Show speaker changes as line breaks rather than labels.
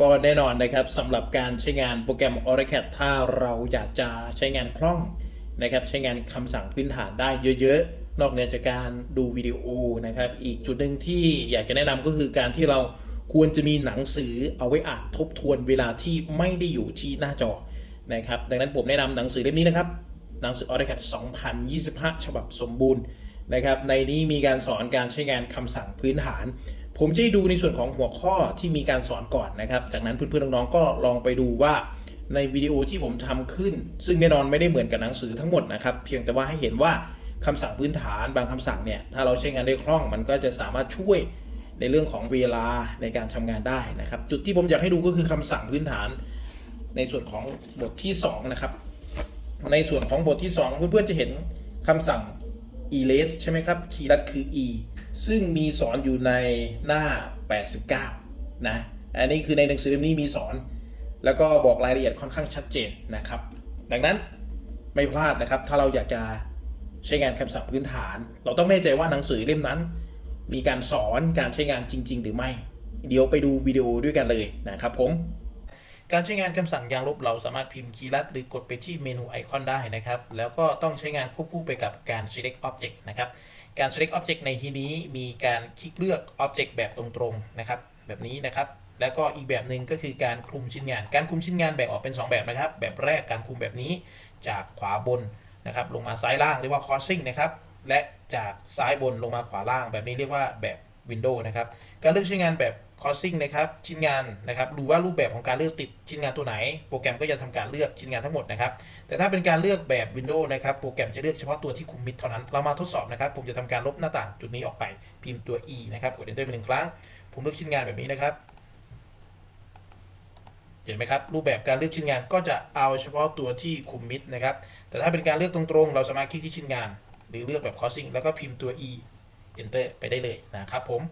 ก็แน่นอนนะครับสำหรับการใช้งานโปรแกรม AutoCAD ถ้าเราอยากจะใช้งานคล่องนะครับใช้งานคำสั่งพื้นฐานได้เยอะๆ นอกเหนือจากการดูวิดีโอนะครับ อีกจุดหนึ่งที่อยากจะแนะนำก็คือการที่เราควรจะมีหนังสือเอาไว้อ่านทบทวนเวลาที่ไม่ได้อยู่ที่หน้าจอนะครับ ดังนั้นผมแนะนำหนังสือเล่มนี้นะครับ หนังสือ AutoCAD 2025 ฉบับสมบูรณ์นะครับ ในนี้มีการสอนการใช้งานคำสั่งพื้นฐาน ผมจะให้ดูในส่วนของหัวข้อที่มีการสอนก่อนนะครับ จากนั้นเพื่อนๆน้องๆก็ลองไปดูว่าในวิดีโอที่ผมทำขึ้น ซึ่งแน่นอนไม่ได้เหมือนกับหนังสือทั้งหมดนะครับ เพียงแต่ว่าให้เห็นว่าคำสั่งพื้นฐานบางคำสั่งเนี่ย ถ้าเราใช้งานได้คล่องมันก็จะสามารถช่วยในเรื่องของเวลาในการทำงานได้นะครับ จุดที่ผมอยากให้ดูก็คือคำสั่งพื้นฐาน ในส่วนของบทที่สองนะครับในส่วนของบทที่ 2 เพื่อนๆจะเห็นคำสั่ง erase ใช่ไหมครับ คีย์ลัดคือ e ซึ่งมีสอนอยู่ในหน้า 89 นะ อันนี้คือในหนังสือเล่มนี้มีสอน แล้วก็บอกรายละเอียดค่อนข้างชัดเจนนะครับ ดังนั้นไม่พลาดนะครับ ถ้าเราอยากจะใช้งานคำศัพท์พื้นฐาน เราต้องแน่ใจว่าหนังสือเล่มนั้น มีการสอนการใช้งานจริง ๆ หรือไม่ เดี๋ยวไปดูวิดีโอด้วยกันเลยนะครับผม การใช้งานคำสั่งยางลบเราสามารถพิมพ์คีย์ลัดหรือกดไปที่เมนูไอคอนได้นะครับ แล้วก็ต้องใช้งานควบคู่ไปกับการ select object นะครับ การ select object ในที่นี้มีการคลิกเลือก object แบบตรงๆนะครับ แบบนี้นะครับ แล้วก็อีกแบบหนึ่งก็คือการคลุมชิ้นงาน การคลุมชิ้นงานแบ่งออกเป็น 2 แบบนะครับ แบบแรกการคลุมแบบนี้จากขวาบนนะครับ ลงมาซ้ายล่างเรียกว่า crossing นะครับ และจากซ้ายบนลงมาขวาล่าง แบบนี้เรียกว่าแบบ window นะครับ การเลือกใช้งานแบบ crossing นะครับ ชิ้นงานนะครับ ดูว่ารูปแบบของการเลือกติดชิ้นงานตัวไหน โปรแกรมก็จะทำการเลือกชิ้นงานทั้งหมดนะครับ แต่ถ้าเป็นการเลือกแบบ Windows นะครับ โปรแกรมจะเลือกเฉพาะตัวที่คุมมิดเท่านั้น เรามาทดสอบนะครับ ผมจะทำการลบหน้าต่างจุดนี้ออกไป พิมพ์ตัว e นะครับ กด enter ไปหนึ่งครั้ง ผมเลือกชิ้นงานแบบนี้นะครับ เห็นไหมครับ รูปแบบการเลือกชิ้นงานก็จะเอาเฉพาะตัวที่คุมมิดนะครับ แต่ถ้าเป็นการเลือกตรงๆ เราสามารถคลิกที่ชิ้นงาน หรือเลือกแบบ crossing แล้วก็พิมพ์ตัว e enter ไปได้เลยนะครับผม